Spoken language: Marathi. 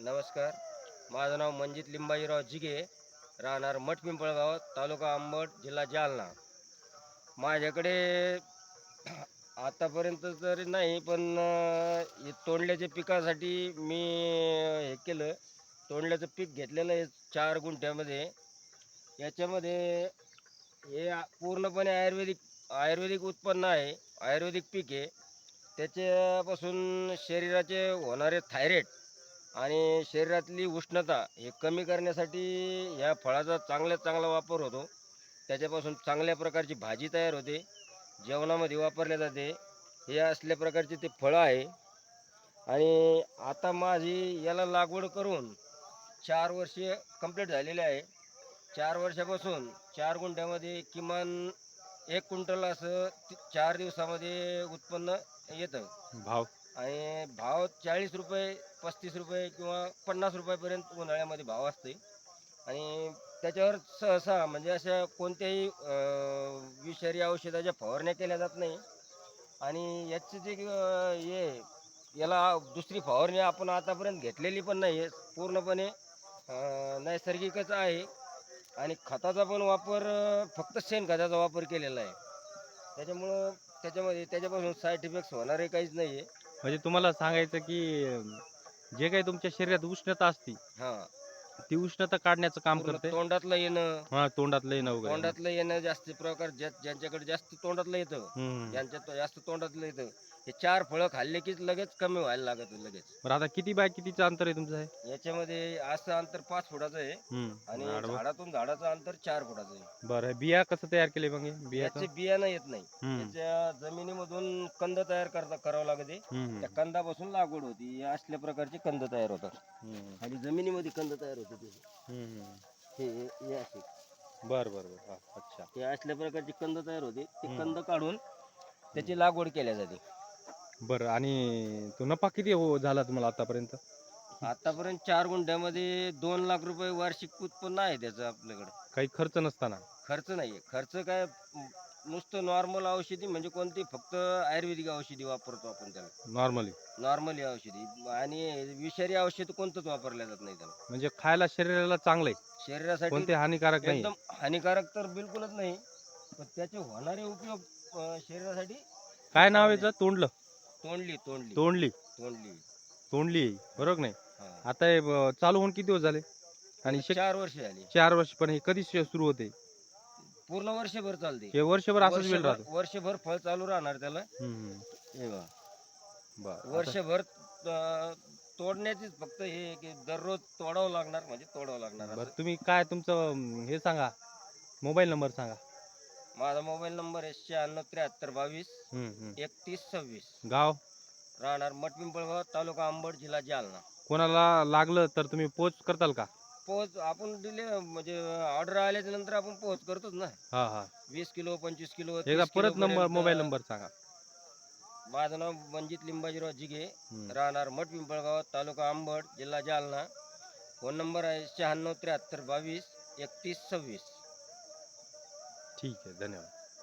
नमस्कार. माझं नाव मंजित लिंबाजीराव जिगे राहणार मठ पिंपळगाव तालुका आंबट जिल्हा जालना. माझ्याकडे आतापर्यंत तरी नाही पण हे तोंडल्याच्या पिकासाठी मी हे केलं. तोंडल्याचं पीक घेतलेलं आहे चार गुंठ्यामध्ये. याच्यामध्ये हे पूर्णपणे आयुर्वेदिक आयुर्वेदिक उत्पन्न आहे. आयुर्वेदिक पीक आहे. त्याच्यापासून शरीराचे होणारे थायरॉइड आणि शरीरातली उष्णता हे कमी करण्यासाठी ह्या फळाचा चांगल्यात चांगला वापर होतो. त्याच्यापासून चांगल्या प्रकारची भाजी तयार होते. जेवणामध्ये वापरल्या जाते. हे असल्या प्रकारचे ते फळं आहे. आणि आता माझी याला लागवड करून चार वर्षे कंप्लीट झालेले आहे. चार वर्षापासून चार गुंठ्यामध्ये किमान एक क्विंटल असं चार दिवसामध्ये उत्पन्न येतं. भाव आणि भाव चाळीस रुपये पस्तीस रुपये किंवा पन्नास रुपयापर्यंत उन्हाळ्यामध्ये भाव असते आणि त्याच्यावर सहसा म्हणजे अशा कोणत्याही विषारी औषधाच्या फवारण्या केल्या जात नाही. आणि याचं जे हे याला दुसरी फवारणी आपण आतापर्यंत घेतलेली पण नाही आहे पूर्णपणे नैसर्गिकच आहे. आणि खताचा पण वापर फक्त शेणखताचा वापर केलेला आहे. त्याच्यामुळं त्याच्यामध्ये त्याच्यापासून साईड इफेक्ट्स होणारे काहीच नाही आहे म्हणजे तुम्हाला सांगायचं की जे काही तुमच्या शरीरात उष्णता असते हां. ती उष्णता काढण्याचं काम पूर्ण करते. तोंडातलं येणं. हा तोंडातलं येणं वगैरे. तोंडातलं येणं जास्त प्रकार ज्या ज्यांच्याकडे जास्त तोंडातलं येतं हम्म. ज्यांच्या तो- जास्त तोंडातलं येतं. हे चार फळं खाल्ले की लगेच कमी व्हायला लागत लगेच बरं आता किती बाय कितीचं अंतर आहे तुमचं हे याच्यामध्ये असं अंतर पाच फुटाचं आहे हम्म. आणि आडवं. झाडातून झाडाचं अंतर चार फुटाचं आहे बरं बिया कसं तयार केले मग हे? बियाचं याचे बियाणं येत नाही हम्म. त्याच्या जमिनीमधून कंद तयार करता करावं लागते हम्म. त्या कंदापासून लागवड होती असल्या प्रकारचे कंद तयार होतात हम्म. आणि जमिनीमध्ये कंद तयार होते ते. हम्म. हे हे- हे असे बरं बरं बरं हा, अच्छा हे असल्या प्रकारचे कंद तयार होते ते हम्म. कंद काढून त्याची लागवड केल्या जाते बरं आणि तो नफा किती हो झाला तुम्हाला आतापर्यंत? आतापर्यंत चार गुंठ्यामध्ये दोन लाख रुपये वार्षिक उत्पन्न आहे त्याचं आपल्याकडं. काही खर्च नसताना? खर्च नाही खर्च काय नुसतं नॉर्मल औषधी म्हणजे कोणती फक्त आयुर्वेदिक औषधी वापरतो आपण त्याला. नॉर्मली नॉर्मली औषधी. आणि विषारी औषध कोणतंच वापरलं जात नाही त्याला. म्हणजे खायला शरीराला चांगलं आहे शरीरासाठी कोणते हानिकारक नाही. एकदम हानिकारक तर बिलकुलच नाही. पण त्याचे होणारे उपयोग अं, शरीरासाठी काय नाव आहे याचं? तोंडलं. तोंडली तोंडली. तोंडली. तोंडली. तोंडली आहे, बरोबर नाही? हा. आता हे ब- चालू होऊन किती दिवस झाले? आणि शे- चार वर्ष झाली. चार वर्ष पण हे कधी शे- सुरू होते? पूर्ण वर्षभर चालते. हे वर्षभर असंच वेळ वर्षभर राहतो. वर्षभर फळ चालू राहणार त्याला. हम्म. हे बघा. बरं आता- वर्षभर अं, तोडण्याचीच फक्त हे की दररोज तोडावं लागणार म्हणजे तोडावं लागणार बरं असं. तुम्ही काय तुमचं अं, हे सांगा. मोबाईल नंबर सांगा. माझा मोबाईल नंबर आहे शहाण्णव त्र्याहत्तर बावीस. एकतीस सव्वीस. गाव? राहणार मठपिंपळगाव तालुका अंबड जिल्हा जालना. कोणाला लागलं तर तुम्ही पोच करताल का? पोहोच आपण दिले म्हणजे ऑर्डर आल्याच्यानंतर आपण पोहोच करतोच ना. हा हा. वीस किलो पंचवीस किलो एकदा 30 परत नंबर. मोबाईल नंबर सांगा. माझं नाव मंजित लिंबाजीराव जिगे. राहणार मठ पिंपळगाव तालुका अंबड जिल्हा जालना. फोन नंबर आहे शहाण्णव त्र्याहत्तर बावीस एकतीस सव्वीस. ठीक आहे धन्यवाद.